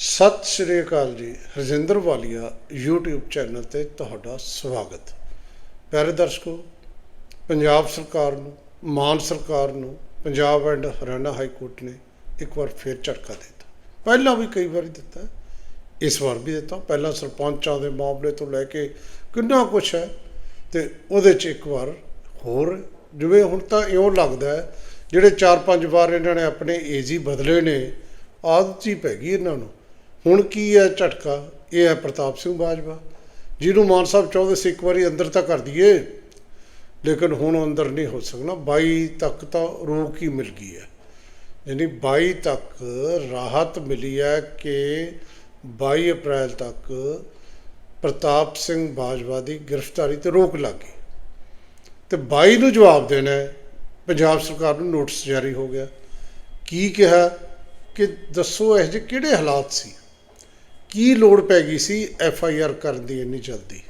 ਸਤਿ ਸ਼੍ਰੀ ਅਕਾਲ ਜੀ, ਰਜਿੰਦਰ ਵਾਲੀਆ, YouTube channel ਤੇ ਤੁਹਾਡਾ ਸਵਾਗਤ। ਪਿਆਰੇ ਦਰਸ਼ਕੋ, ਪੰਜਾਬ ਸਰਕਾਰ ਨੂੰ, ਮਾਨ ਸਰਕਾਰ ਨੂੰ, Punjab and Haryana high court ਨੇ ਇੱਕ ਵਾਰ ਫੇਰ ਝਟਕਾ ਦਿੱਤਾ। ਪਹਿਲਾਂ ਵੀ ਕਈ ਵਾਰੀ ਦਿੱਤਾ। ਇਸ ਵਾਰ ਵੀ ਦਿੱਤਾ। ਪਹਿਲਾਂ ਸਰਪੰਚਾਂ ਦੇ ਮਾਮਲੇ ਤੋਂ ਲੈ ਕੇ ਕਿੰਨਾ ਕੁਛ ਹੈ ਤੇ ਉਹਦੇ 'ਚ ਇੱਕ ਵਾਰ ਹੋਰ, ਜਿਵੇਂ ਹੁਣ ਤਾਂ ਇਉਂ ਲੱਗਦਾ ਹੈ, ਜਿਹੜੇ 4-5 ਵਾਰ ਇਹਨਾਂ ਨੇ ਆਪਣੇ ਏਜੀ ਬਦਲੇ ਨੇ, ਆਦਤ ਹੀ ਪੈ ਗਈ ਇਹਨਾਂ ਨੂੰ। ਹੁਣ ਕੀ ਹੈ ਝਟਕਾ? ਇਹ ਹੈ ਪ੍ਰਤਾਪ ਸਿੰਘ ਬਾਜਵਾ। ਜਿਹਨੂੰ ਮਾਨ ਸਾਹਿਬ ਚਾਹੁੰਦੇ ਸੀ ਇੱਕ ਵਾਰੀ ਅੰਦਰ ਤਾਂ ਕਰ ਦਈਏ, ਲੇਕਿਨ ਹੁਣ ਅੰਦਰ ਨਹੀਂ ਹੋ ਸਕਣਾ। 22 ਤੱਕ ਤਾਂ ਰੋਕ ਹੀ ਮਿਲ ਗਈ ਹੈ। ਯਾਨੀ 22 ਤੱਕ ਰਾਹਤ ਮਿਲੀ ਹੈ ਕਿ 22 ਅਪ੍ਰੈਲ ਤੱਕ ਪ੍ਰਤਾਪ ਸਿੰਘ ਬਾਜਵਾ ਦੀ ਗ੍ਰਿਫਤਾਰੀ ਤੇ ਰੋਕ ਲੱਗ ਗਈ। ਤੇ 22 ਨੂੰ ਜਵਾਬ ਦੇਣਾ ਪੰਜਾਬ ਸਰਕਾਰ ਨੂੰ ਨੋਟਿਸ ਜਾਰੀ ਹੋ ਗਿਆ। ਕੀ ਕਿਹਾ ਕਿ ਦੱਸੋ ਇਹ ਜਿਹੇ ਕਿਹੜੇ ਹਾਲਾਤ ਸੀ? ਕੀ ਲੋੜ ਪੈ ਗਈ ਸੀ ਐਫ ਆਈ ਆਰ ਕਰਨ ਦੀ ਇੰਨੀ ਜਲਦੀ?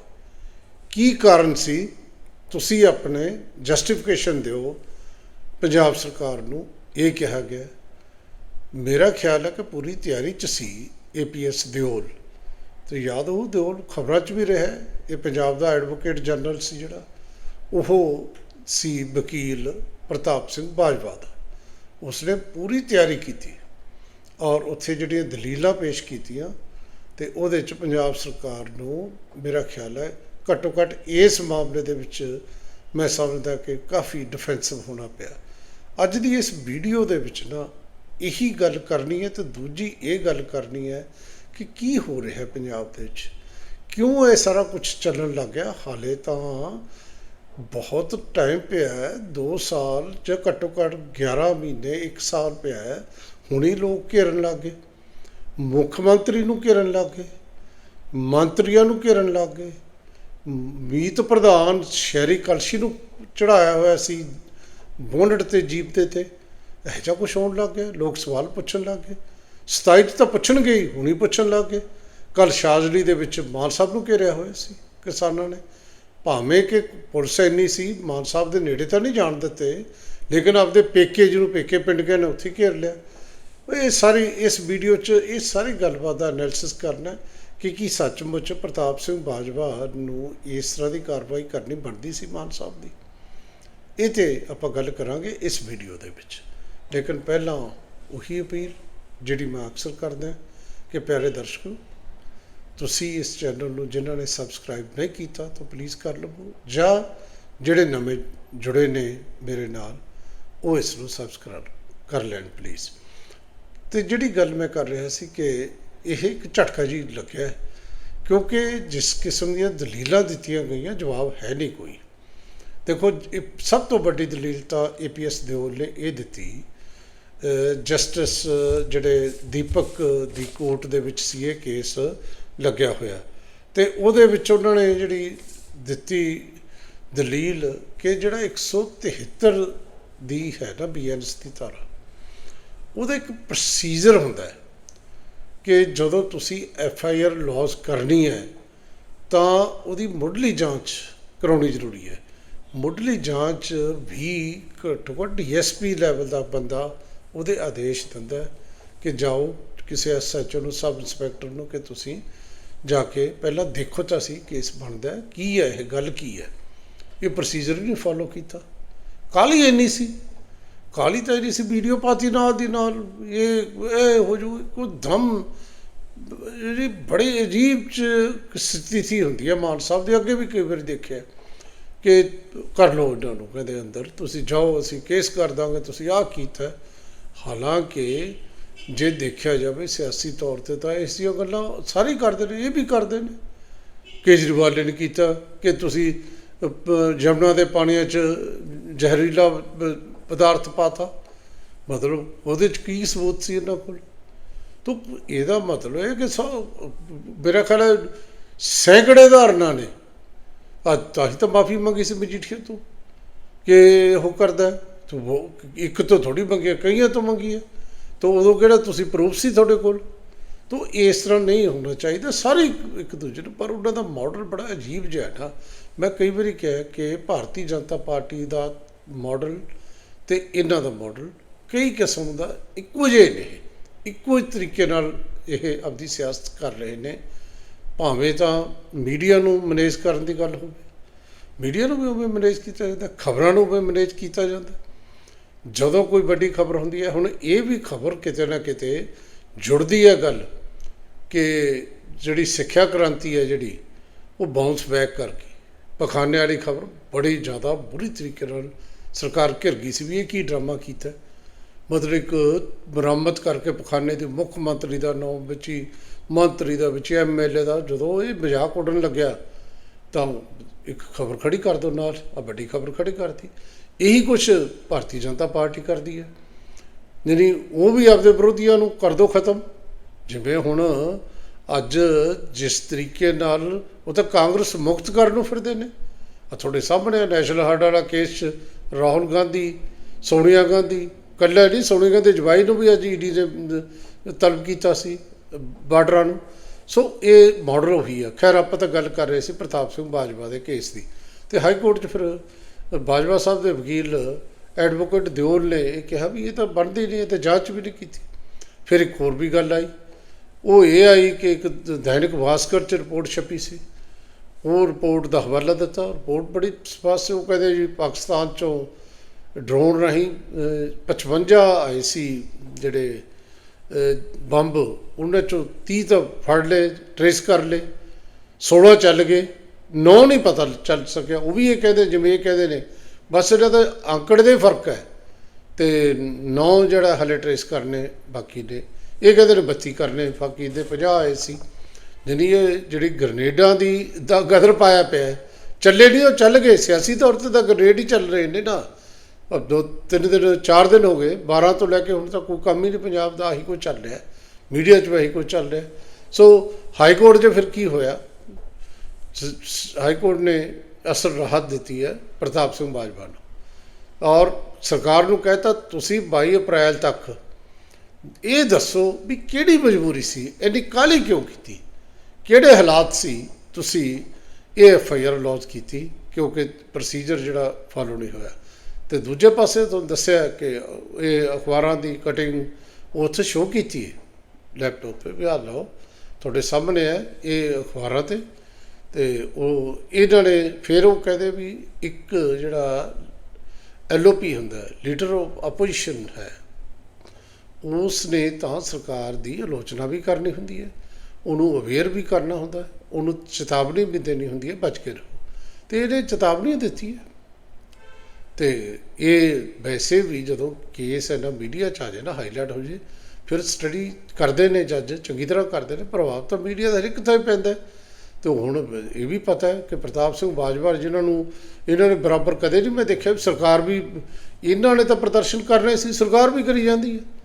ਕੀ ਕਾਰਨ ਸੀ? ਤੁਸੀਂ ਆਪਣੇ ਜਸਟੀਫਿਕੇਸ਼ਨ ਦਿਓ। ਪੰਜਾਬ ਸਰਕਾਰ ਨੂੰ ਇਹ ਕਿਹਾ ਗਿਆ, ਮੇਰਾ ਖਿਆਲ ਹੈ ਕਿ ਪੂਰੀ ਤਿਆਰੀ ਚ ਸੀ ਏਪੀਐਸ ਦਿਓਲ। ਤੇ ਯਾਦ ਉਹ ਦਿਓਲ ਖਬਰਾਂ 'ਚ ਵੀ ਰਿਹਾ ਇਹ ਪੰਜਾਬ ਦਾ ਐਡਵੋਕੇਟ ਜਨਰਲ ਸੀ ਜਿਹੜਾ, ਉਹ ਸੀ ਵਕੀਲ ਪ੍ਰਤਾਪ ਸਿੰਘ ਬਾਜਵਾ ਦਾ। ਉਸਨੇ ਪੂਰੀ ਤਿਆਰੀ ਕੀਤੀ ਔਰ ਉੱਥੇ ਜਿਹੜੀਆਂ ਦਲੀਲਾਂ ਪੇਸ਼ ਕੀਤੀਆਂ ਤੇ ਉਹਦੇ ਚ ਪੰਜਾਬ ਸਰਕਾਰ ਨੂੰ ਮੇਰਾ ਖਿਆਲ ਹੈ ਘੱਟੋ ਘੱਟ ਇਸ ਮਾਮਲੇ ਦੇ ਵਿੱਚ ਮੈਂ ਸਮਝਦਾ ਕਿ ਕਾਫੀ ਡਿਫੈਂਸਿਵ ਹੋਣਾ ਪਿਆ। ਅੱਜ ਦੀ ਇਸ ਵੀਡੀਓ ਦੇ ਵਿੱਚ ਨਾ ਇਹੀ ਗੱਲ ਕਰਨੀ ਹੈ ਤੇ ਦੂਜੀ ਇਹ ਗੱਲ ਕਰਨੀ ਹੈ ਕਿ ਕੀ ਹੋ ਰਿਹਾ ਪੰਜਾਬ ਦੇ ਵਿੱਚ। ਕਿਉਂ ਇਹ ਸਾਰਾ ਕੁਝ ਚੱਲਣ ਲੱਗ ਗਿਆ? ਹਾਲੇ ਤਾਂ ਬਹੁਤ ਟਾਈਮ ਪਿਆ ਹੈ 2 ਸਾਲ ਜਾਂ ਘੱਟੋ ਘੱਟ 11 ਮਹੀਨੇ 1 ਸਾਲ ਪਿਆ ਹੈ। ਹੁਣੇ ਲੋਕ ਘੇਰਨ ਲੱਗ ਗਏ। ਮੁੱਖ ਮੰਤਰੀ ਨੂੰ ਘੇਰਨ ਲੱਗ ਗਏ, ਮੰਤਰੀਆਂ ਨੂੰ ਘੇਰਨ ਲੱਗ ਗਏ। ਮੀਤ ਪ੍ਰਧਾਨ ਸ਼ਹਿਰੀ ਕਲਸ਼ੀ ਨੂੰ ਚੜਾਇਆ ਹੋਇਆ ਸੀ ਬੋਨਟ ਤੇ, ਜੀਪ ਤੇ ਤੇ ਇਹ ਜਿਹਾ ਕੁਛ ਹੋਣ ਲੱਗ ਗਿਆ। ਲੋਕ ਸਵਾਲ ਪੁੱਛਣ ਲੱਗ ਗਏ। 27 'ਚ ਤਾਂ ਪੁੱਛਣਗੇ ਹੀ, ਹੁਣੀ ਪੁੱਛਣ ਲੱਗ ਗਏ। ਕੱਲ ਸ਼ਾਜ਼ਲੀ ਦੇ ਵਿੱਚ ਮਾਨ ਸਾਹਿਬ ਨੂੰ ਘੇਰਿਆ ਹੋਇਆ ਸੀ ਕਿਸਾਨਾਂ ਨੇ। ਭਾਵੇਂ ਕਿ ਪੁਲਿਸ ਇੰਨੀ ਸੀ, ਮਾਨ ਸਾਹਿਬ ਦੇ ਨੇੜੇ ਤਾਂ ਨਹੀਂ ਜਾਣ ਦਿੱਤੇ, ਲੇਕਿਨ ਆਪਦੇ ਪੇਕੇ ਜਿਹਨੂੰ ਪੇਕੇ ਪਿੰਡ ਗਏ ਨੇ, ਉੱਥੇ ਘੇਰ ਲਿਆ। ਇਹ ਸਾਰੀ ਇਸ ਵੀਡੀਓ 'ਚ ਇਹ ਸਾਰੀ ਗੱਲਬਾਤ ਦਾ ਐਨਾਲਿਸਿਸ ਕਰਨਾ ਕਿ ਕੀ ਸੱਚਮੁੱਚ ਪ੍ਰਤਾਪ ਸਿੰਘ ਬਾਜਵਾ ਨੂੰ ਇਸ ਤਰ੍ਹਾਂ ਦੀ ਕਾਰਵਾਈ ਕਰਨੀ ਬਣਦੀ ਸੀ ਮਾਨ ਸਾਹਿਬ ਦੀ। ਇਹ ਤੇ ਆਪਾਂ ਗੱਲ ਕਰਾਂਗੇ ਇਸ ਵੀਡੀਓ ਦੇ ਵਿੱਚ। ਲੇਕਿਨ ਪਹਿਲਾਂ ਉਹੀ ਅਪੀਲ ਜਿਹੜੀ ਮੈਂ ਅਕਸਰ ਕਰਦਾ ਕਿ ਪਿਆਰੇ ਦਰਸ਼ਕੋ, ਤੁਸੀਂ ਇਸ ਚੈਨਲ ਨੂੰ ਜਿਨ੍ਹਾਂ ਨੇ ਸਬਸਕ੍ਰਾਈਬ ਨਹੀਂ ਕੀਤਾ ਤਾਂ ਪਲੀਜ਼ ਕਰ ਲਵੋ ਜਾਂ ਜਿਹੜੇ ਨਵੇਂ ਜੁੜੇ ਨੇ ਮੇਰੇ ਨਾਲ, ਉਹ ਇਸ ਨੂੰ ਸਬਸਕ੍ਰਾਈਬ ਕਰ ਲੈਣ ਪਲੀਜ਼ ਤੇ ਜਿਹੜੀ ਗੱਲ ਮੈਂ ਕਰ ਰਿਹਾ ਸੀ ਕਿ ਇਹ ਇੱਕ ਝਟਕਾ ਜੀ ਲੱਗਿਆ ਕਿਉਂਕਿ ਜਿਸ ਕਿਸਮ ਦੀਆਂ ਦਲੀਲਾਂ ਦਿੱਤੀਆਂ ਗਈਆਂ, ਜਵਾਬ ਹੈ ਨਹੀਂ ਕੋਈ। ਦੇਖੋ, ਇਹ ਸਭ ਤੋਂ ਵੱਡੀ ਦਲੀਲ ਤਾਂ ਏਪੀਐਸ ਦਿਓਲ ਨੇ ਇਹ ਦਿੱਤੀ। ਜਸਟਿਸ ਜਿਹੜੇ ਦੀਪਕ ਦੀ ਕੋਰਟ ਦੇ ਵਿੱਚ ਸੀ ਇਹ ਕੇਸ ਲੱਗਿਆ ਹੋਇਆ। ਤੇ ਉਹਦੇ ਵਿੱਚ ਉਹਨਾਂ ਨੇ ਜਿਹੜੀ ਦਿੱਤੀ ਦਲੀਲ ਕਿ ਜਿਹੜਾ 173 ਦੀ ਹੈ ਨਾ ਬੀਐਨਐਸ ਦੀ ਧਾਰਾ ਉਹਦਾ ਇੱਕ ਪ੍ਰੋਸੀਜਰ ਹੁੰਦਾ ਹੈ ਕਿ ਜਦੋਂ ਤੁਸੀਂ ਐਫ ਆਈ ਆਰ ਲੌਸ ਕਰਨੀ ਹੈ, ਤਾਂ ਉਹਦੀ ਮੁੱਢਲੀ ਜਾਂਚ ਕਰਾਉਣੀ ਜ਼ਰੂਰੀ ਹੈ। ਮੁੱਢਲੀ ਜਾਂਚ ਵੀ ਘੱਟੋ ਘੱਟ ਡੀਐਸਪੀ ਲੈਵਲ ਦਾ ਬੰਦਾ ਉਹਦੇ ਆਦੇਸ਼ ਦਿੰਦਾ ਕਿ ਜਾਓ ਕਿਸੇ ਐਸਐਚਓ ਨੂੰ, ਸਬ ਇੰਸਪੈਕਟਰ ਨੂੰ ਕਿ ਤੁਸੀਂ ਜਾ ਕੇ ਪਹਿਲਾਂ ਦੇਖੋ ਤਾਂ ਸੀ ਕੇਸ ਬਣਦਾ ਕੀ ਹੈ, ਇਹ ਗੱਲ ਕੀ ਹੈ। ਇਹ ਪ੍ਰੋਸੀਜਰ ਨਹੀਂ ਫਾਲੋ ਕੀਤਾ। ਕਾਲੀ ਇੰਨੀ ਸੀ। ਕਾਲੀ ਤਾਂ ਇੰਨੀ ਸੀ ਵੀਡੀਓ ਪਾਤੀ ਨਾਲ ਦੀ ਨਾਲ, ਇਹ ਇਹ ਹੋ ਜੂ, ਕੋਈ ਦਮ ਜਿਹੜੀ ਬੜੀ ਅਜੀਬ ਚ ਸਥਿਤੀ ਹੁੰਦੀ ਹੈ ਮਾਨ ਸਾਹਿਬ ਦੇ ਅੱਗੇ ਵੀ ਕਈ ਵਾਰ ਦੇਖਿਆ ਕਿ ਕਰ ਲਓ ਇਹਨਾਂ ਨੂੰ, ਕਹਿੰਦੇ ਅੰਦਰ, ਤੁਸੀਂ ਜਾਓ, ਅਸੀਂ ਕੇਸ ਕਰ ਦਾਂਗੇ, ਤੁਸੀਂ ਆਹ ਕੀਤਾ ਹਾਲਾਂਕਿ ਜੇ ਦੇਖਿਆ ਜਾਵੇ ਸਿਆਸੀ ਤੌਰ ਤੇ ਤਾਂ ਇਸ ਦੀਆਂ ਗੱਲਾਂ ਸਾਰੀ ਕਰਦੇ ਨੇ, ਇਹ ਵੀ ਕਰਦੇ ਨੇ। ਕੇਜਰੀਵਾਲ ਨੇ ਕੀਤਾ ਕਿ ਤੁਸੀਂ ਪ- ਜਮਨਾ ਦੇ ਪਾਣੀਆਂ 'ਚ ਜ਼ਹਿਰੀਲਾ ਪਦਾਰਥ ਪਾਤਾ। ਮਤਲਬ ਉਹਦੇ 'ਚ ਕੀ ਸਬੂਤ ਸੀ ਇਹਨਾਂ ਕੋਲ? ਤੋ ਇਹਦਾ ਮਤਲਬ ਹੈ ਕਿ ਸੌ ਮੇਰਾ ਖਿਆਲ ਸੈਂਕੜੇ ਧਾਰਨਾ ਨੇ। ਅੱਜ ਤਾਂ ਹੀ ਤਾਂ ਮਾਫੀ ਮੰਗੀ ਸੀ ਮਜੀਠੀਆ ਤੋਂ। ਕਿ ਉਹ ਕਰਦਾ ਤੂੰ ਇੱਕ ਤੋਂ ਥੋੜੀ ਮੰਗੀ ਹੈ, ਕਈਆਂ ਤੋਂ ਮੰਗੀ ਹੈ ਤਾਂ ਉਦੋਂ ਕਿਹੜਾ ਤੁਸੀਂ ਪ੍ਰੂਫ ਸੀ ਤੁਹਾਡੇ ਕੋਲ? ਤਾਂ ਇਸ ਤਰ੍ਹਾਂ ਨਹੀਂ ਹੋਣਾ ਚਾਹੀਦਾ। ਸਾਰੇ ਇੱਕ- ਇੱਕ ਦੂਜੇ ਨੂੰ ਪਰ ਉਹਨਾਂ ਦਾ ਮਾਡਲ ਬੜਾ ਅਜੀਬ ਜਿਹਾ ਹੈ ਨਾ। ਮੈਂ ਕਈ ਵਾਰੀ ਕਿਹਾ ਕਿ ਭਾਰਤੀ ਜਨਤਾ ਪਾਰਟੀ ਦਾ ਮਾਡਲ ਤੇ ਇਹਨਾਂ ਦਾ ਮਾਡਲ ਕਈ ਕਿਸਮ ਦਾ ਇੱਕੋ ਜਿਹੇ ਨੇ। ਇੱਕੋ ਹੀ ਤਰੀਕੇ ਨਾਲ ਇਹ ਆਪਦੀ ਸਿਆਸਤ ਕਰ ਰਹੇ ਨੇ। ਭਾਵੇਂ ਤਾਂ ਮੀਡੀਆ ਨੂੰ ਮੈਨੇਜ ਕਰਨ ਦੀ ਗੱਲ ਹੋਵੇ। ਮੀਡੀਆ ਨੂੰ ਵੀ ਉਵੇਂ ਮੈਨੇਜ ਕੀਤਾ ਜਾਂਦਾ, ਖਬਰਾਂ ਨੂੰ ਵੀ ਮੈਨੇਜ ਕੀਤਾ ਜਾਂਦਾ। ਜਦੋਂ ਕੋਈ ਵੱਡੀ ਖਬਰ ਹੁੰਦੀ ਹੈ, ਹੁਣ ਇਹ ਵੀ ਖਬਰ ਕਿਤੇ ਨਾ ਕਿਤੇ ਜੁੜਦੀ ਹੈ ਗੱਲ ਕਿ ਜਿਹੜੀ ਸਿੱਖਿਆ ਕ੍ਰਾਂਤੀ ਹੈ ਜਿਹੜੀ, ਉਹ ਬਾਉਂਸ ਬੈਕ ਕਰਕੇ, ਪਖਾਨੇ ਵਾਲੀ ਖਬਰ ਬੜੀ ਜ਼ਿਆਦਾ ਬੁਰੀ ਤਰੀਕੇ ਨਾਲ ਸਰਕਾਰ ਘਿਰ ਗਈ ਸੀ ਵੀ ਇਹ ਕੀ ਡਰਾਮਾ ਕੀਤਾ ਮਤਲਬ ਇੱਕ ਬਰਾਮਦ ਕਰਕੇ ਪਖਾਨੇ ਦੇ ਮੁੱਖ ਮੰਤਰੀ ਦਾ ਨਾਮ ਵਿੱਚ ਹੀ, ਮੰਤਰੀ ਦਾ ਵਿੱਚ ਐਮਐਲਏ ਦਾ ਜਦੋਂ ਇਹ ਮਜ਼ਾਕ ਉੱਡਣ ਲੱਗਿਆ, ਤਾਂ ਇੱਕ ਖਬਰ ਖੜੀ ਕਰ ਦੋ ਨਾਲ ਆ ਵੱਡੀ ਖਬਰ ਖੜੀ ਕਰਤੀ। ਇਹੀ ਕੁਝ ਭਾਰਤੀ ਜਨਤਾ ਪਾਰਟੀ ਕਰਦੀ ਹੈ। ਯਾਨੀ ਉਹ ਵੀ ਆਪਦੇ ਵਿਰੋਧੀਆਂ ਨੂੰ ਕਰ ਦੋ ਖਤਮ। ਜਿਵੇਂ ਹੁਣ ਅੱਜ ਜਿਸ ਤਰੀਕੇ ਨਾਲ ਉਹ ਤਾਂ ਕਾਂਗਰਸ ਮੁਕਤ ਕਰਨ ਨੂੰ ਫਿਰਦੇ ਨੇ। ਆ ਤੁਹਾਡੇ ਸਾਹਮਣੇ ਨੈਸ਼ਨਲ ਹਾਰਡ ਵਾਲਾ ਕੇਸ 'ਚ ਰਾਹੁਲ ਗਾਂਧੀ, ਸੋਨੀਆ ਗਾਂਧੀ, ਕੱਲਾ ਨਹੀਂ, ਸੋਨੀਆ ਗਾਂਧੀ ਜਵਾਈ ਨੂੰ ਵੀ ਅੱਜ ਈਡੀ ਨੇ ਤਲਬ ਕੀਤਾ ਸੀ, ਬਾਰਡਰਾਂ ਨੂੰ। ਸੋ ਇਹ ਮਾਡਲ ਉਹੀ ਆ। ਖੈਰ, ਆਪਾਂ ਤਾਂ ਗੱਲ ਕਰ ਰਹੇ ਸੀ ਪ੍ਰਤਾਪ ਸਿੰਘ ਬਾਜਵਾ ਦੇ ਕੇਸ ਦੀ। ਤੇ ਹਾਈ ਕੋਰਟ 'ਚ ਫਿਰ ਬਾਜਵਾ ਸਾਹਿਬ ਦੇ ਵਕੀਲ ਐਡਵੋਕੇਟ ਦਿਓਲ ਨੇ ਇਹ ਕਿਹਾ ਵੀ ਇਹ ਤਾਂ ਬਣਦੀ ਨਹੀਂ, ਇਹ ਤੇ ਜਾਂਚ ਵੀ ਨਹੀਂ ਕੀਤੀ। ਫਿਰ ਇੱਕ ਹੋਰ ਵੀ ਗੱਲ ਆਈ। ਉਹ ਇਹ ਆਈ ਕਿ ਇੱਕ ਦੈਨਿਕ ਭਾਸਕਰ 'ਚ ਰਿਪੋਰਟ ਛਪੀ ਸੀ। ਉਹ ਰਿਪੋਰਟ ਦਾ ਹਵਾਲਾ ਦਿੱਤਾ। ਰਿਪੋਰਟ ਬੜੀ ਸਪਸ਼ਟ ਉਹ ਕਹਿੰਦੇ ਜੀ ਪਾਕਿਸਤਾਨ 'ਚੋਂ ਡਰੋਨ ਰਾਹੀਂ ਅਹ, 55 ਆਏ ਸੀ ਜਿਹੜੇ ਬੰਬ ਉਹਨਾਂ ਚੋਂ 30 ਤਾਂ ਫੜ ਲਏ ਟਰੇਸ ਕਰ ਲਏ 16 ਚੱਲ ਗਏ 9 ਨਹੀਂ ਪਤਾ ਚੱਲ ਸਕਿਆ। ਉਹ ਵੀ ਇਹ ਕਹਿੰਦੇ ਜਿਵੇਂ ਇਹ ਕਹਿੰਦੇ ਨੇ ਬਸ ਇਹਨਾਂ ਦਾ ਅੰਕੜੇ ਦੇ ਫ਼ਰਕ ਹੈ ਤੇ 9 ਜਿਹੜਾ ਹਲੇ ਟਰੇਸ ਕਰਨੇ ਬਾਕੀ ਨੇ। ਇਹ ਕਹਿੰਦੇ ਨੇ 32 ਕਰਨੇ ਬਾਕੀ ਦੇ 50 ਆਏ ਸੀ। ਜਾਣੀ ਇਹ ਜਿਹੜੀ ਗ੍ਰਨੇਡਾਂ ਦੀ ਦਾ ਗਦਰ ਪਾਇਆ ਪਿਆ ਚੱਲੇ ਨਹੀਂ, ਉਹ ਚੱਲ ਗਏ, ਸਿਆਸੀ ਤੌਰ ਤੇ ਤਾਂ ਗ੍ਰਨੇਡ ਹੀ ਚੱਲ ਰਹੇ ਨੇ ਨਾ। अब ਦੋ, ਤਿੰਨ ਦਿਨ, ਚਾਰ ਦਿਨ ਹੋ ਗਏ 12 ਤੋਂ ਲੈ ਕੇ ਹੁਣ ਤੱਕ ਕੋਈ ਕੰਮ ਹੀ ਨਹੀਂ, ਪੰਜਾਬ ਦਾ ਆਹੀ ਕੁਝ ਚੱਲ ਰਿਹਾ ਮੀਡੀਆ 'ਚ ਵੀ ਆਹੀ ਕੁਝ ਚੱਲ ਰਿਹਾ ਸੋ ਹਾਈ ਕੋਰਟ 'ਚ ਫਿਰ ਕੀ ਹੋਇਆ? ਹਾਈ ਕੋਰਟ ਨੇ ਅਸਲ ਰਾਹਤ ਦਿੱਤੀ ਹੈ ਪ੍ਰਤਾਪ ਸਿੰਘ ਬਾਜਵਾ ਨੂੰ। ਔਰ ਸਰਕਾਰ ਨੂੰ ਕਹਿਤਾ, ਤੁਸੀਂ 22 ਅਪ੍ਰੈਲ ਤੱਕ ਇਹ ਦੱਸੋ ਵੀ ਕਿਹੜੀ ਮਜਬੂਰੀ ਸੀ, ਇੰਨੀ ਕਾਹਲੀ ਕਿਉਂ ਕੀਤੀ? ਕਿਹੜੇ ਹਾਲਾਤ ਸੀ ਤੁਸੀਂ ਇਹ ਐਫ ਆਈ ਆਰ ਲੌਂਚ ਕੀਤੀ? ਕਿਉਂਕਿ ਪ੍ਰੋਸੀਜਰ ਜਿਹੜਾ ਫਾਲੋ ਨਹੀਂ ਹੋਇਆ। ਤੇ ਦੂਜੇ ਪਾਸੇ ਤੁਹਾਨੂੰ ਦੱਸਿਆ ਕਿ ਇਹ ਅਖਬਾਰਾਂ ਦੀ ਕਟਿੰਗ ਉੱਥੇ ਸ਼ੋਅ ਕੀਤੀ ਹੈ। ਲੈਪਟਾਪ ਤੇ ਵੀ ਆ ਲਓ, ਤੁਹਾਡੇ ਸਾਹਮਣੇ ਹੈ ਇਹ ਅਖਬਾਰਾਂ ਤੇ। ਤੇ ਉਹ ਇਹਨਾਂ ਨੇ ਫਿਰ ਉਹ ਕਹਿੰਦੇ ਵੀ ਇੱਕ ਜਿਹੜਾ ਐਲਓਪੀ ਹੁੰਦਾ ਲੀਡਰ ਆਫ ਆਪੋਜੀਸ਼ਨ ਹੈ ਉਸ ਨੇ ਤਾਂ ਸਰਕਾਰ ਦੀ ਆਲੋਚਨਾ ਵੀ ਕਰਨੀ ਹੁੰਦੀ ਹੈ। ਉਹਨੂੰ ਅਵੇਅਰ ਵੀ ਕਰਨਾ ਹੁੰਦਾ, ਉਹਨੂੰ ਚੇਤਾਵਨੀ ਵੀ ਦੇਣੀ ਹੁੰਦੀ ਹੈ, ਬਚ ਕੇ ਰਹੋ। ਤੇ ਇਹਨੇ ਚੇਤਾਵਨੀ ਦਿੱਤੀ ਹੈ ਤੇ ਇਹ ਵੈਸੇ ਵੀ ਜਦੋਂ ਕੇਸ ਹੈ ਨਾ ਮੀਡੀਆ ਚ ਆ ਜਾਏ ਨਾ ਹਾਈਲਾਈਟ ਹੋ ਜੇ ਫਿਰ ਸਟੱਡੀ ਕਰਦੇ ਨੇ ਜੱਜ ਚੰਗੀ ਤਰ੍ਹਾਂ ਕਰਦੇ ਨੇ, ਪ੍ਰਭਾਵ ਤਾਂ ਮੀਡੀਆ ਦਾ ਹਰ ਇੱਕ ਥਾਂ ਹੀ ਪੈਂਦਾ ਹੈ। ਤੇ ਹੁਣ ਇਹ ਵੀ ਪਤਾ ਹੈ ਕਿ ਪ੍ਰਤਾਪ ਸਿੰਘ ਬਾਜਵਾ ਜਿਨ੍ਹਾਂ ਨੂੰ, ਇਹਨਾਂ ਨੇ ਬਰਾਬਰ ਕਦੇ ਨਹੀਂ ਮੈਂ ਦੇਖਿਆ ਵੀ ਸਰਕਾਰ ਵੀ, ਇਹਨਾਂ ਨੇ ਤਾਂ ਪ੍ਰਦਰਸ਼ਨ ਕਰ ਰਹੇ ਸੀ, ਸਰਕਾਰ ਵੀ ਕਰੀ ਜਾਂਦੀ ਹੈ।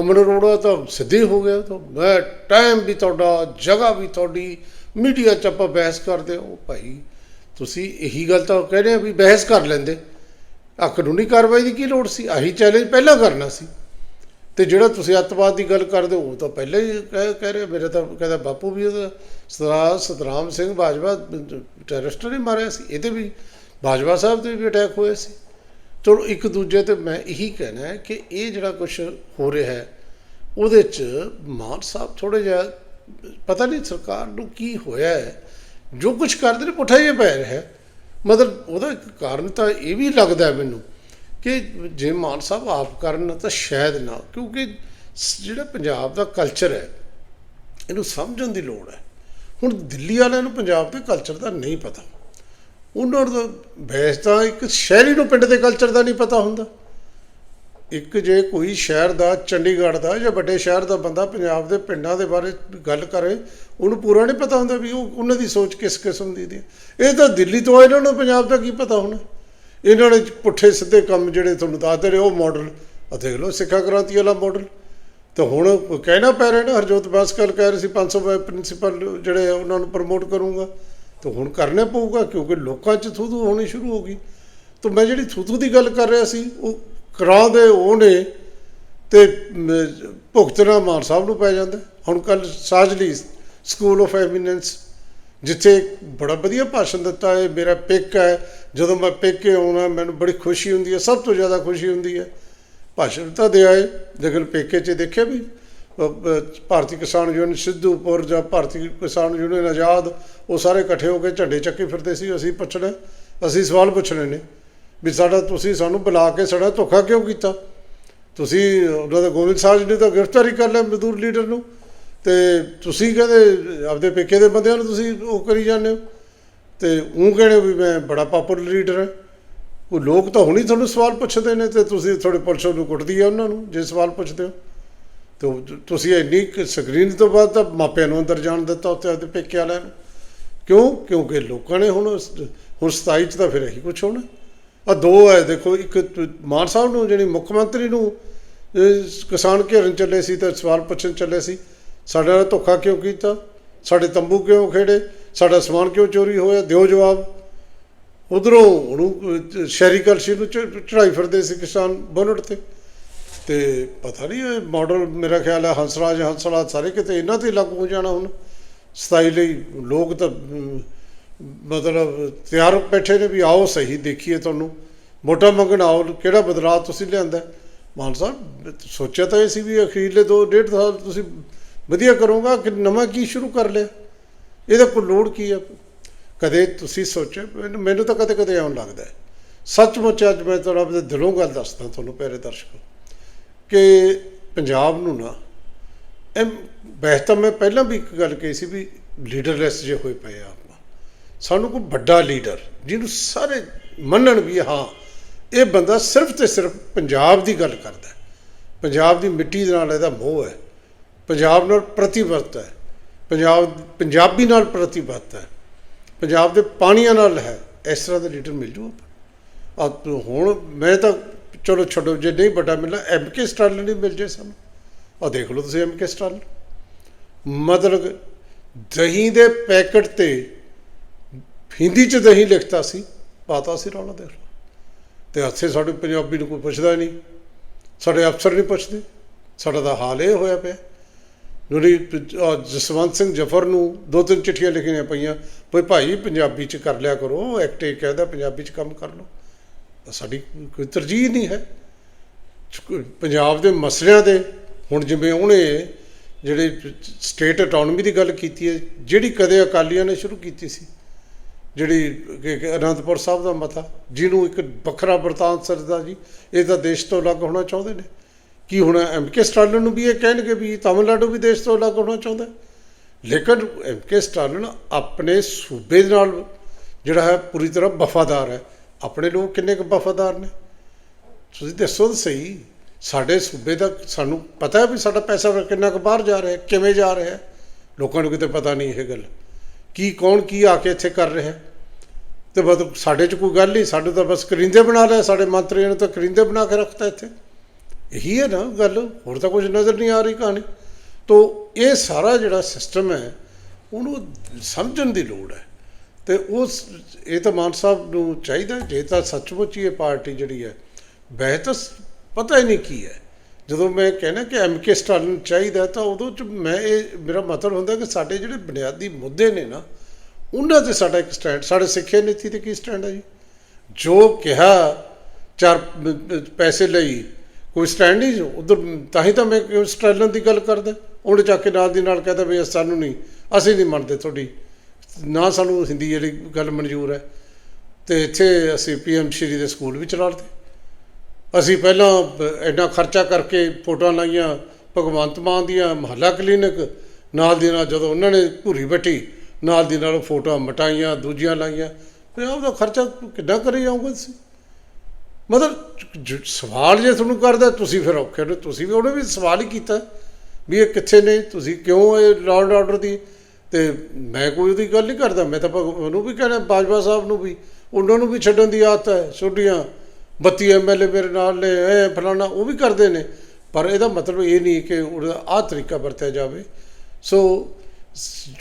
ਅਮਨ ਅਰੋੜਾ ਤਾਂ ਸਿੱਧੇ ਹੋ ਗਿਆ ਤਾਂ ਮੈਂ ਟਾਈਮ ਵੀ ਤੁਹਾਡਾ, ਜਗ੍ਹਾ ਵੀ ਤੁਹਾਡੀ ਮੀਡੀਆ 'ਚ ਆਪਾਂ ਬਹਿਸ ਕਰਦੇ ਹਾਂ। ਉਹ ਭਾਈ, ਤੁਸੀਂ ਇਹੀ ਗੱਲ ਤਾਂ ਕਹਿ ਰਹੇ ਆ ਵੀ ਬਹਿਸ ਕਰ ਲੈਂਦੇ। ਆ ਕਾਨੂੰਨੀ ਕਾਰਵਾਈ ਦੀ ਕੀ ਲੋੜ ਸੀ? ਆਹੀ ਚੈਲੰਜ ਪਹਿਲਾਂ ਕਰਨਾ ਸੀ। ਤੇ ਜਿਹੜਾ ਤੁਸੀਂ ਅੱਤਵਾਦ ਦੀ ਗੱਲ ਕਰਦੇ ਹੋ, ਉਹ ਤਾਂ ਪਹਿਲਾਂ ਹੀ ਕਹਿ ਕਹਿ ਰਹੇ ਮੇਰੇ ਤਾਂ ਕਹਿੰਦਾ ਬਾਪੂ ਵੀ ਉਹਦਾ ਸਰਦਾਰ ਸਤਰਾਮ ਸਿੰਘ ਬਾਜਵਾ ਟੈਰਰਿਸਟ ਨੇ ਮਾਰਿਆ ਸੀ। ਇਹਦੇ ਵੀ ਬਾਜਵਾ ਸਾਹਿਬ ਤੇ ਵੀ ਅਟੈਕ ਹੋਇਆ ਸੀ। ਚਲੋ ਇੱਕ ਦੂਜੇ ਤੇ ਮੈਂ ਇਹੀ ਕਹਿਣਾ ਹੈ ਕਿ ਇਹ ਜਿਹੜਾ ਕੁਝ ਹੋ ਰਿਹਾ ਹੈ, ਉਹਦੇ 'ਚ ਮਾਨ ਸਾਹਿਬ ਥੋੜੇ ਜਿਹਾ ਪਤਾ ਨਹੀਂ ਸਰਕਾਰ ਨੂੰ ਕੀ ਹੋਇਆ ਹੈ। ਜੋ ਕੁਝ ਕਰਦੇ ਨੇ ਪੁੱਠਾ ਜਿਹਾ ਪੈ ਰਿਹਾ ਹੈ। ਮਤਲਬ ਉਹਦਾ ਇੱਕ ਕਾਰਨ ਤਾਂ ਇਹ ਵੀ ਲੱਗਦਾ ਹੈ ਮੈਨੂੰ ਕਿ ਜੇ ਮਾਨ ਸਾਹਿਬ ਆਪ ਕਰਨ ਤਾਂ ਸ਼ਾਇਦ ਨਾ, ਕਿਉਂਕਿ ਸ- ਜਿਹੜਾ ਪੰਜਾਬ ਦਾ ਕਲਚਰ ਹੈ, ਇਹਨੂੰ ਸਮਝਣ ਦੀ ਲੋੜ ਹੈ। ਹੁਣ ਦਿੱਲੀ ਵਾਲਿਆਂ ਨੂੰ ਪੰਜਾਬ ਦੇ ਕਲਚਰ ਦਾ ਨਹੀਂ ਪਤਾ। ਉਹਨਾਂ ਦਾ ਬੈਸ ਤਾਂ ਇੱਕ ਸ਼ਹਿਰੀ ਨੂੰ ਪਿੰਡ ਦੇ ਕਲਚਰ ਦਾ ਨਹੀਂ ਪਤਾ ਹੁੰਦਾ। ਇੱਕ ਜੇ ਕੋਈ ਸ਼ਹਿਰ ਦਾ, ਚੰਡੀਗੜ੍ਹ ਦਾ ਜਾਂ ਵੱਡੇ ਸ਼ਹਿਰ ਦਾ ਬੰਦਾ ਪੰਜਾਬ ਦੇ ਪਿੰਡਾਂ ਦੇ ਬਾਰੇ ਗੱਲ ਕਰੇ, ਉਹਨੂੰ ਪੂਰਾ ਨਹੀਂ ਪਤਾ ਹੁੰਦਾ ਵੀ ਉਹ ਉਹਨਾਂ ਦੀ ਸੋਚ ਕਿਸ ਕਿਸਮ ਦੀ ਹੈ। ਇਹ ਤਾਂ ਦਿੱਲੀ ਤੋਂ ਆਏ ਇਹਨਾਂ ਨੂੰ ਪੰਜਾਬ ਦਾ ਕੀ ਪਤਾ ਹੋਣਾ। ਇਹਨਾਂ ਨੇ ਪੁੱਠੇ ਸਿੱਧੇ ਕੰਮ ਜਿਹੜੇ ਤੁਹਾਨੂੰ ਦੱਸਦੇ ਰਹੇ, ਉਹ ਮਾਡਲ ਆ ਦੇਖ ਲਓ ਸਿੱਖਾ ਕ੍ਰਾਂਤੀ ਵਾਲਾ ਮਾਡਲ ਤਾਂ ਹੁਣ ਕਹਿਣਾ ਪੈ ਰਿਹਾ ਨਾ, ਹਰਜੋਤ ਬਾਸਕਲ ਕਹਿ ਰਹੇ ਸੀ 500 ਪ੍ਰਿੰਸੀਪਲ ਜਿਹੜੇ ਆ, ਉਹਨਾਂ ਨੂੰ ਪ੍ਰਮੋਟ ਕਰੂੰਗਾ। ਤਾਂ ਹੁਣ ਕਰਨਾ ਪਊਗਾ ਕਿਉਂਕਿ ਲੋਕਾਂ 'ਚ ਥੂਥੂ ਹੋਣੀ ਸ਼ੁਰੂ ਹੋ ਗਈ। ਤਾਂ ਮੈਂ ਜਿਹੜੀ ਥੂਥੂ ਦੀ ਗੱਲ ਕਰ ਰਿਹਾ ਸੀ ਉਹ ਕਰਾਂ ਦੇ ਉਹਨੇ ਤੇ ਮ, ਭੁਗਤਣਾ ਮਾਨ ਸਾਹਿਬ ਨੂੰ ਪੈ ਜਾਂਦਾ। ਹੁਣ ਕੱਲ ਸਾਜਲੀ ਸਕੂਲ ਆਫ ਐਮੀਨੈਂਸ ਜਿੱਥੇ ਬੜਾ ਵਧੀਆ ਭਾਸ਼ਣ ਦਿੱਤਾ ਹੈ ਮੇਰਾ ਪਿਕ ਹੈ ਜਦੋਂ ਮੈਂ ਪਿਕ ਕੇ ਆਉਣਾ ਮੈਨੂੰ ਬੜੀ ਖੁਸ਼ੀ ਹੁੰਦੀ ਹੈ ਸਭ ਤੋਂ ਜ਼ਿਆਦਾ ਖੁਸ਼ੀ ਹੁੰਦੀ ਹੈ। ਭਾਸ਼ਣ ਤਾਂ ਦਿਆ ਹੈ ਲੇਕਿਨ ਪੇਕੇ 'ਚ ਦੇਖਿਆ ਵੀ ਭਾਰਤੀ ਕਿਸਾਨ ਯੂਨੀਅਨ, ਸਿੱਧੂਪੁਰ ਜਾਂ ਭਾਰਤੀ ਕਿਸਾਨ ਯੂਨੀਅਨ ਆਜ਼ਾਦ, ਉਹ ਸਾਰੇ ਇਕੱਠੇ ਹੋ ਕੇ ਝੰਡੇ ਚੱਕੀ ਫਿਰਦੇ ਸੀ। ਅਸੀਂ ਪੁੱਛਣਾ, ਅਸੀਂ ਸਵਾਲ ਪੁੱਛਣੇ ਨੇ ਵੀ ਸਾਡਾ ਤੁਸੀਂ ਸਾਨੂੰ ਬੁਲਾ ਕੇ ਸਾਡਾ ਧੋਖਾ ਕਿਉਂ ਕੀਤਾ? ਤੁਸੀਂ ਉਹਨਾਂ ਦਾ ਗੋਬਿੰਦ ਸਾਹਿਬ ਜੀ ਨੇ ਤਾਂ ਗ੍ਰਿਫਤਾਰੀ ਕਰ ਲਿਆ ਮਜ਼ਦੂਰ ਲੀਡਰ ਨੂੰ। ਤੇ ਤੁਸੀਂ ਕਹਿੰਦੇ, ਆਪਦੇ ਪੇਕੇ ਦੇ ਬੰਦਿਆਂ ਨੂੰ ਤੁਸੀਂ ਉਹ ਕਰੀ ਜਾਂਦੇ ਹੋ। ਤੇ ਉਹ ਕਹਿੰਦੇ ਵੀ ਮੈਂ ਬੜਾ ਪਾਪੂਲਰ ਲੀਡਰ ਹਾਂ। ਉਹ ਲੋਕ ਤਾਂ ਹੁਣੀ ਤੁਹਾਨੂੰ ਸਵਾਲ ਪੁੱਛਦੇ ਨੇ ਤੇ ਤੁਸੀਂ ਥੋੜੇ ਪੁਲਿਸ ਨੂੰ ਕੁੱਟਦੀ ਆ ਉਹਨਾਂ ਨੂੰ, ਜੇ ਸਵਾਲ ਪੁੱਛਦੇ ਹੋ। ਤੇ ਤੁਸੀਂ ਇੰਨੀ ਸਕਰੀਨ ਤੋਂ ਬਾਅਦ ਤਾਂ ਮਾਪਿਆਂ ਨੂੰ ਅੰਦਰ ਜਾਣ ਦਿੱਤਾ ਉੱਥੇ ਆਪਦੇ ਪੇਕੇ ਵਾਲਿਆਂ ਨੂੰ। ਕਿਉਂ? ਕਿਉਂਕਿ ਲੋਕਾਂ ਨੇ ਹੁਣ ਹੁਣ 27 ਚ ਤਾਂ ਫਿਰ ਇਹੀ ਕੁਝ ਹੋਣਾ। ਆ ਦੋ ਹੈ ਦੇਖੋ ਇੱਕ ਮਾਨ ਸਾਹਿਬ ਨੂੰ ਜਿਹੜੀ ਮੁੱਖ ਮੰਤਰੀ ਨੂੰ ਕਿਸਾਨ ਘੇਰਨ ਚੱਲੇ ਸੀ ਤਾਂ ਸਵਾਲ ਪੁੱਛਣ ਚੱਲੇ ਸੀ ਸਾਡੇ ਨਾਲ ਧੋਖਾ ਕਿਉਂ ਕੀਤਾ? ਸਾਡੇ ਤੰਬੂ ਕਿਉਂ ਖੇੜੇ? ਸਾਡਾ ਸਮਾਨ ਕਿਉਂ ਚੋਰੀ ਹੋਇਆ? ਦਿਓ ਜਵਾਬ। ਉਧਰੋਂ ਉਹਨੂੰ ਅਹ, ਸ਼ਹਿਰੀ ਕਲਸ਼ੀ ਨੂੰ ਚ- ਚੜਾਈ ਫਿਰਦੇ ਸੀ ਕਿਸਾਨ ਬੋਨਟ ਤੇ। ਤੇ ਪਤਾ ਨਹੀਂ ਇਹ ਮਾਡਲ ਮੇਰਾ ਖਿਆਲ ਹੈ ਹੰਸਰਾਜ ਹੰਸਰਾਜ ਸਾਰੇ ਕਿਤੇ ਇਹਨਾਂ ਤੇ ਲਾਗੂ ਹੋ ਜਾਣਾ ਹੁਣ। ਸਤਾਈ ਲਈ ਲੋਕ ਤਾਂ ਮਤਲਬ ਤਿਆਰ ਬੈਠੇ ਨੇ ਵੀ ਆਓ ਸਹੀ ਦੇਖੀਏ ਤੁਹਾਨੂੰ। ਮੋਟਾ ਮੰਗਣ ਆਓ, ਕਿਹੜਾ ਬਦਲਾਅ ਤੁਸੀਂ ਲਿਆਂਦਾ ਮਾਨ ਸਾਹਿਬ, ਸੋਚਿਆ ਤਾਂ ਇਹ ਸੀ ਵੀ ਅਖੀਰਲੇ ਦੋ, ਡੇਢ ਸਾਲ ਤੁਸੀਂ ਵਧੀਆ ਕਰੋਗਾ, ਕਿ ਨਵਾਂ ਕੀ ਸ਼ੁਰੂ ਕਰ ਲਿਆ? ਇਹਦਾ ਕੋਈ ਲੋੜ ਕੀ ਆ? ਕਦੇ ਤੁਸੀਂ ਸੋਚਿਆ, ਮੈਨੂੰ ਤਾਂ ਕਦੇ ਕਦੇ ਆਉਣ ਲੱਗਦਾ ਸੱਚਮੁੱਚ ਅੱਜ ਮੈਂ ਤੁਹਾਨੂੰ ਆਪਣੇ ਦਿਲੋਂ ਗੱਲ ਦੱਸਦਾ, ਤੁਹਾਨੂੰ ਪਿਆਰੇ ਦਰਸ਼ਕੋ। ਕਿ ਪੰਜਾਬ ਨੂੰ ਨਾ, ਇਹ ਵੈਸੇ ਤਾਂ ਮੈਂ ਪਹਿਲਾਂ ਵੀ ਇੱਕ ਗੱਲ ਕਹੀ ਸੀ ਵੀ ਲੀਡਰਲੈਸ ਜੇ ਹੋਏ ਪਏ ਆ ਆਪਾਂ, ਸਾਨੂੰ ਕੋਈ ਵੱਡਾ ਲੀਡਰ ਜਿਹਨੂੰ ਸਾਰੇ ਮੰਨਣ ਵੀ ਹਾਂ, ਇਹ ਬੰਦਾ ਸਿਰਫ ਤੇ ਸਿਰਫ ਪੰਜਾਬ ਦੀ ਗੱਲ ਕਰਦਾ ਪੰਜਾਬ ਦੀ ਮਿੱਟੀ ਦੇ ਨਾਲ ਇਹਦਾ ਮੋਹ ਹੈ, ਪੰਜਾਬ ਨਾਲ ਪ੍ਰਤੀਬੱਧ ਹੈ, ਪੰਜਾਬ, ਪੰਜਾਬੀ ਨਾਲ ਪ੍ਰਤੀਬੱਧ ਹੈ, ਪੰਜਾਬ ਦੇ ਪਾਣੀਆਂ ਨਾਲ ਹੈ, ਇਸ ਤਰ੍ਹਾਂ ਦੇ ਲੀਡਰ ਮਿਲ ਜੂ ਆਪਾਂ। ਹੁਣ ਮੈਂ ਤਾਂ ਚਲੋ ਛੱਡੋ, ਜੇ ਨਹੀਂ ਵੱਡਾ ਮਿਲਣਾ ਐਮ ਕੇ ਸਟਾਲਨ ਨਹੀਂ ਮਿਲ ਜੇ ਸਾਨੂੰ। ਆ ਦੇਖ ਲਓ ਤੁਸੀਂ ਐਮ ਕੇ ਸਟਾਲਨ ਮਤਲਬ ਦਹੀਂ ਦੇ ਪੈਕਟ ਤੇ ਹਿੰਦੀ ਚ ਦਹੀਂ ਲਿਖਤਾ ਸੀ, ਪਾਤਾ ਸੀ ਰੌਲਾ ਦੇਖ ਲਓ। ਤੇ ਹੱਥੇ ਸਾਡੇ ਪੰਜਾਬੀ ਨੂੰ ਕੋਈ ਪੁੱਛਦਾ ਨਹੀਂ। ਸਾਡੇ ਅਫਸਰ ਨਹੀਂ ਪੁੱਛਦੇ। ਸਾਡਾ ਤਾਂ ਹਾਲ ਇਹ ਹੋਇਆ ਪਿਆ। ਜਿਹੜੀ ਜਸਵੰਤ ਸਿੰਘ ਜਫਰ ਨੂੰ ਦੋ ਤਿੰਨ ਚਿੱਠੀਆਂ ਲਿਖੀਆਂ ਪਈਆਂ, ਵੀ ਭਾਈ ਪੰਜਾਬੀ ਚ ਕਰ ਲਿਆ ਕਰੋ ਐਕਟੇ ਇਹ ਕਹਿੰਦਾ, ਪੰਜਾਬੀ ਚ ਕੰਮ ਕਰ ਲਓ। ਸਾਡੀ ਕੋਈ ਤਰਜੀਹ ਨਹੀਂ ਹੈ। ਪੰਜਾਬ ਦੇ ਮਸਲਿਆਂ ਦੇ ਹੁਣ ਜਿਵੇਂ ਉਹਨੇ ਜਿਹੜੇ ਸਟੇਟ ਆਟੋਨਮੀ ਦੀ ਗੱਲ ਕੀਤੀ ਹੈ, ਜਿਹੜੀ ਕਦੇ ਅਕਾਲੀਆਂ ਨੇ ਸ਼ੁਰੂ ਕੀਤੀ ਸੀ, ਜਿਹੜੀ ਅਨੰਦਪੁਰ ਸਾਹਿਬ ਦਾ ਮਤਾ, ਜਿਹਨੂੰ ਇੱਕ ਵੱਖਰਾ ਵਰਤਾਂਤ ਸਰਦਾ ਜੀ, ਇਹ ਤਾਂ ਦੇਸ਼ ਤੋਂ ਅਲੱਗ ਹੋਣਾ ਚਾਹੁੰਦੇ ਨੇ। ਕੀ ਹੁਣ ਐਮ ਕੇ ਸਟਾਲਿਨ ਨੂੰ ਵੀ ਇਹ ਕਹਿਣਗੇ ਵੀ ਤਾਮਿਲਨਾਡੂ ਵੀ ਦੇਸ਼ ਤੋਂ ਅਲੱਗ ਹੋਣਾ ਚਾਹੁੰਦਾ ਲੇਕਿਨ ਐਮ ਕੇ ਸਟਾਲਿਨ ਆਪਣੇ ਸੂਬੇ ਦੇ ਨਾਲ ਜਿਹੜਾ ਹੈ, ਪੂਰੀ ਤਰ੍ਹਾਂ ਵਫਾਦਾਰ ਹੈ। ਆਪਣੇ ਲੋਕ ਕਿੰਨੇ ਕੁ ਵਫਾਦਾਰ ਨੇ? ਤੁਸੀਂ ਦੱਸੋ ਤਾਂ ਸਹੀ, ਸਾਡੇ ਸੂਬੇ ਦਾ ਸਾਨੂੰ ਪਤਾ ਹੈ ਵੀ ਸਾਡਾ ਪੈਸਾ ਕਿੰਨਾ ਕੁ ਬਾਹਰ ਜਾ ਰਿਹਾ, ਕਿਵੇਂ ਜਾ ਰਿਹਾ? ਲੋਕਾਂ ਨੂੰ ਕਿਤੇ ਪਤਾ ਨਹੀਂ ਇਹ ਗੱਲ। ਕੀ ਕੌਣ ਕੀ ਆ ਕੇ ਇੱਥੇ ਕਰ ਰਿਹਾ? ਹੈ ਤੇ ਮਤਲਬ ਸਾਡੇ 'ਚ ਕੋਈ ਗੱਲ ਨਹੀਂ, ਸਾਡੇ ਤਾਂ ਬਸ ਕਰਿੰਦੇ ਬਣਾ ਲਿਆ, ਸਾਡੇ ਮੰਤਰੀਆਂ ਨੇ ਤਾਂ ਕਰਿੰਦੇ ਬਣਾ ਕੇ ਰੱਖਤਾ ਇੱਥੇ। ਇਹੀ ਹੈ ਨਾ ਗੱਲ, ਹੋਰ ਤਾਂ ਕੁਝ ਨਜ਼ਰ ਨਹੀਂ ਆ ਰਹੀ ਕਹਾਣੀ। ਤੋ ਇਹ ਸਾਰਾ ਜਿਹੜਾ ਸਿਸਟਮ ਹੈ, ਉਹਨੂੰ ਸਮਝਣ ਦੀ ਲੋੜ ਹੈ। ਤੇ ਉਸ, ਇਹ ਤਾਂ ਮਾਨ ਸਾਹਿਬ ਨੂੰ ਚਾਹੀਦਾ, ਜੇ ਤਾਂ ਸੱਚਮੁੱਚ ਹੀ ਇਹ ਪਾਰਟੀ ਜਿਹੜੀ ਹੈ ਵੈਸੇ ਤਾਂ ਪਤਾ ਹੀ ਨਹੀਂ ਕੀ ਹੈ। ਜਦੋਂ ਮੈਂ ਕਹਿੰਦਾ ਕਿ ਐਮ ਕੇ ਸਟਾਲਿਨ ਚਾਹੀਦਾ, ਤਾਂ ਉਦੋਂ ਚ ਮੈਂ ਇਹ, ਮੇਰਾ ਮਤਲਬ ਹੁੰਦਾ ਕਿ ਸਾਡੇ ਜਿਹੜੇ ਬੁਨਿਆਦੀ ਮੁੱਦੇ ਨੇ ਨਾ, ਉਹਨਾਂ ਤੇ ਸਾਡਾ ਇੱਕ ਸਟੈਂਡ, ਸਾਡੇ ਸਿੱਖਿਆ ਨੀਤੀ ਤੇ ਕੀ ਸਟੈਂਡ ਹੈ ਜੀ? ਜੋ ਕਿਹਾ, ਚਾਰ ਪੈਸੇ ਲਈ, ਕੋਈ ਸਟੈਂਡ ਨਹੀਂ, ਉਧਰ ਤਾਂ ਹੀ ਤਾਂ ਮੈਂ ਸਟਾਲਿਨ ਦੀ ਗੱਲ ਕਰਦਾ। ਉਹਨੇ ਚੱਕ ਕੇ ਨਾਲ ਦੀ ਨਾਲ ਕਹਿੰਦਾ ਵੀ ਸਾਨੂੰ ਨਹੀਂ, ਅਸੀਂ ਨਹੀਂ ਮੰਨਦੇ ਤੁਹਾਡੀ ਨਾ ਸਾਨੂੰ ਹਿੰਦੀ ਜਿਹੜੀ ਗੱਲ ਮਨਜ਼ੂਰ ਹੈ। ਤੇ ਇੱਥੇ ਅਸੀਂ ਪੀਐਮ ਸ਼੍ਰੀ ਦੇ ਸਕੂਲ ਵੀ ਚਲਾ ਲਏ ਅਸੀਂ ਪਹਿਲਾਂ ਬ- ਇੰਨਾ ਖਰਚਾ ਕਰਕੇ ਫੋਟੋਆਂ ਲਾਈਆਂ, ਭਗਵੰਤ ਮਾਨ ਦੀਆਂ ਮਹੱਲਾ ਕਲੀਨਿਕ, ਨਾਲ ਦੀ ਨਾਲ ਜਦੋਂ ਉਹਨਾਂ ਨੇ ਭੂਰੀ ਬੱਟੀ, ਨਾਲ ਦੀ ਨਾਲ ਫੋਟੋਆਂ ਮਟਾਈਆਂ, ਦੂਜੀਆਂ ਲਾਈਆਂ। ਪੰਜਾਬ ਦਾ ਖਰਚਾ ਕਿੱਦਾਂ ਕਰੀ ਜਾਊਗਾ ਤੁਸੀਂ? ਮਤਲਬ ਜ- ਸਵਾਲ ਜੇ ਤੁਹਾਨੂੰ ਕਰਦਾ, ਤੁਸੀਂ ਫਿਰ ਔਖੇ ਨੇ ਤੁਸੀਂ ਵੀ ਉਹਨੇ ਵੀ ਸਵਾਲ ਹੀ ਕੀਤਾ ਵੀ ਇਹ ਕਿੱਥੇ ਨੇ, ਤੁਸੀਂ ਕਿਉਂ ਇਹ ਲਾਅ ਐਂਡ ਆਰਡਰ ਦੀ ਤੇ ਮੈਂ ਕੋਈ ਉਹਦੀ ਗੱਲ ਨਹੀਂ ਕਰਦਾ, ਮੈਂ ਤਾਂ ਉਹਨੂੰ ਵੀ ਕਹਿਣਾ, ਬਾਜਵਾ ਸਾਹਿਬ ਨੂੰ ਵੀ, ਉਹਨਾਂ ਨੂੰ ਵੀ ਛੱਡਣ ਦੀ ਆਦਤ ਹੈ, ਛੋਟੀਆਂ 32 ਐਮਐਲਏ ਮੇਰੇ ਨਾਲ ਨੇ, ਇਹ ਫਲਾਣਾ, ਉਹ ਵੀ ਕਰਦੇ ਨੇ। ਪਰ ਇਹਦਾ ਮਤਲਬ ਇਹ ਨਹੀਂ ਕਿ ਉਹਦਾ ਆਹ ਤਰੀਕਾ ਵਰਤਿਆ ਜਾਵੇ। ਸੋ,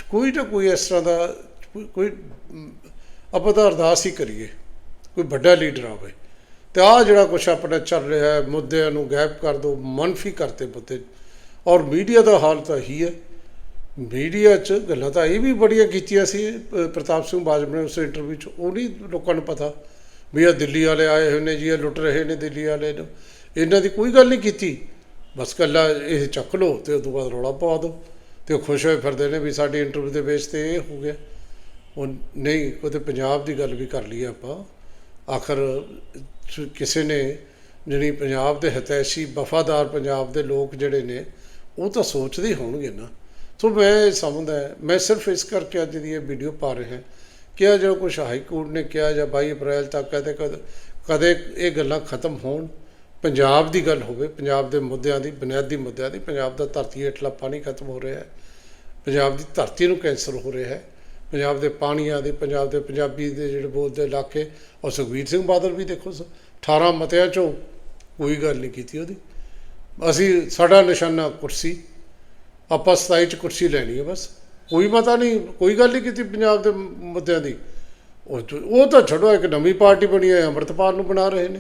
ਕੋਈ ਨਾ ਕੋਈ ਇਸ ਤਰ੍ਹਾਂ ਦਾ, ਕੋਈ- ਆਪਾਂ ਤਾਂ ਅਰਦਾਸ ਹੀ ਕਰੀਏ, ਕੋਈ ਵੱਡਾ ਲੀਡਰ ਆਵੇ। ਤੇ ਆ ਜਿਹੜਾ ਕੁਛ ਆਪਣਾ ਚੱਲ ਰਿਹਾ ਹੈ, ਮੁੱਦਿਆਂ ਨੂੰ ਗਾਇਬ ਕਰ ਦੋ, ਮਨਫੀ ਕਰਤੇ ਪੁੱਤੇ। ਔਰ ਮੀਡੀਆ ਦਾ ਹਾਲ ਤਾਂ ਹੀ ਹੈ। ਮੀਡੀਆ 'ਚ ਗੱਲਾਂ ਤਾਂ ਇਹ ਵੀ ਬੜੀਆਂ ਕੀਤੀਆਂ ਸੀ ਪ੍ਰਤਾਪ ਸਿੰਘ ਬਾਜਵਾ ਨੇ ਉਸ ਇੰਟਰਵਿਊ 'ਚ, ਉਹ ਨਹੀਂ ਲੋਕਾਂ ਨੂੰ ਪਤਾ ਵੀ ਇਹ ਦਿੱਲੀ ਵਾਲੇ ਆਏ ਹੋਏ ਨੇ ਜੀ ਇਹ ਲੁੱਟ ਰਹੇ ਨੇ ਦਿੱਲੀ ਵਾਲੇ ਨੂੰ ਇਹਨਾਂ ਦੀ ਕੋਈ ਗੱਲ ਨਹੀਂ ਕੀਤੀ। ਬਸ ਕੱਲਾ ਇਹ ਚੱਕ ਲਓ ਤੇ ਉਸ ਤੋਂ ਬਾਅਦ ਰੌਲਾ ਪਾ ਦਿਓ ਤੇ ਉਹ ਖੁਸ਼ ਹੋਏ ਫਿਰਦੇ ਨੇ ਵੀ ਸਾਡੀ ਇੰਟਰਵਿਊ ਦੇ ਵਿੱਚ ਤੇ ਇਹ ਹੋ ਗਿਆ। ਉਹ ਨਹੀਂ, ਉਹਦੇ ਪੰਜਾਬ ਦੀ ਗੱਲ ਵੀ ਕਰ ਲਈ ਆਪਾਂ। ਆਖਰ ਕਿਸੇ ਨੇ ਜਿਹੜੀ ਪੰਜਾਬ ਦੇ ਹਤੈਸ਼ੀ ਵਫਾਦਾਰ ਪੰਜਾਬ ਦੇ ਲੋਕ ਜਿਹੜੇ ਨੇ, ਉਹ ਤਾਂ ਸੋਚਦੇ ਹੀ ਹੋਣਗੇ ਨਾ। ਸੋ ਮੈਂ ਇਹ ਸਮਝਦਾ ਮੈਂ ਸਿਰਫ ਇਸ ਕਰਕੇ ਅੱਜ ਦੀ ਇਹ ਵੀਡੀਓ ਪਾ ਰਿਹਾ ਕਿ ਆ ਜੋ ਕੁਝ ਹਾਈ ਕੋਰਟ ਨੇ ਕਿਹਾ ਜਾਂ 22 ਅਪ੍ਰੈਲ ਤੱਕ ਕਦੇ ਕਦੇ ਕਦੇ ਇਹ ਗੱਲਾਂ ਖਤਮ ਹੋਣ, ਪੰਜਾਬ ਦੀ ਗੱਲ ਹੋਵੇ, ਪੰਜਾਬ ਦੇ ਮੁੱਦਿਆਂ ਦੀ, ਬੁਨਿਆਦੀ ਮੁੱਦਿਆਂ ਦੀ, ਪੰਜਾਬ ਦਾ ਧਰਤੀ ਹੇਠਲਾ ਪਾਣੀ ਖਤਮ ਹੋ ਰਿਹਾ ਹੈ। ਪੰਜਾਬ ਦੀ ਧਰਤੀ ਨੂੰ ਕੈਂਸਰ ਹੋ ਰਿਹਾ ਹੈ। ਪੰਜਾਬ ਦੇ ਪਾਣੀਆਂ ਦੇ, ਪੰਜਾਬ ਦੇ ਪੰਜਾਬੀ ਦੇ ਜਿਹੜੇ ਬੋਲਦੇ ਇਲਾਕੇ ਔਰ ਸੁਖਬੀਰ ਸਿੰਘ ਬਾਦਲ ਵੀ ਦੇਖੋ ਸ- 18 ਮਤਿਆਂ ਚੋਂ ਕੋਈ ਗੱਲ ਨਹੀਂ ਕੀਤੀ ਉਹਦੀ। ਅਸੀਂ ਸਾਡਾ ਨਿਸ਼ਾਨਾ ਕੁਰਸੀ ਆਪਾਂ 27 ਚ ਕੁਰਸੀ ਲੈਣੀ ਹੈ ਬਸ। ਕੋਈ ਮਤਾ ਨਹੀਂ, ਕੋਈ ਗੱਲ ਨਹੀਂ ਕੀਤੀ ਪੰਜਾਬ ਦੇ ਮੁੱਦਿਆਂ ਦੀ। ਉਹ ਚ- ਉਹ ਤਾਂ ਛੱਡੋ, ਇੱਕ ਨਵੀਂ ਪਾਰਟੀ ਬਣੀ ਹੈ ਅੰਮ੍ਰਿਤਪਾਲ ਨੂੰ ਬਣਾ ਰਹੇ ਨੇ।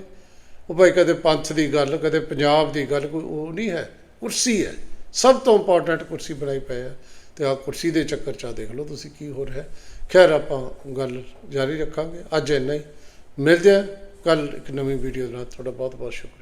ਉਹ ਭਾਈ ਕਦੇ ਪੰਥ ਦੀ ਗੱਲ, ਕਦੇ ਪੰਜਾਬ ਦੀ ਗੱਲ, ਕੋਈ ਉਹ ਨਹੀਂ ਹੈ, ਕੁਰਸੀ ਹੈ। ਸਭ ਤੋਂ ਇੰਪੋਰਟੈਂਟ ਕੁਰਸੀ ਬਣਾਈ ਪਈ ਹੈ ਤੇ ਆ ਕੁਰਸੀ ਦੇ ਚੱਕਰ ਚ ਆ ਦੇਖ ਲਓ ਤੁਸੀਂ ਕੀ ਹੋ ਰਿਹਾ। ਹੈ। ਖੈਰ, ਆਪਾਂ ਗੱਲ ਜਾਰੀ ਰੱਖਾਂਗੇ। ਅੱਜ ਇੰਨਾ ਹੀ। ਮਿਲਦੇ ਹਾਂ ਕੱਲ ਇੱਕ ਨਵੀਂ ਵੀਡੀਓ ਨਾਲ। ਤੁਹਾਡਾ ਬਹੁਤ ਬਹੁਤ ਸ਼ੁਕਰੀਆ।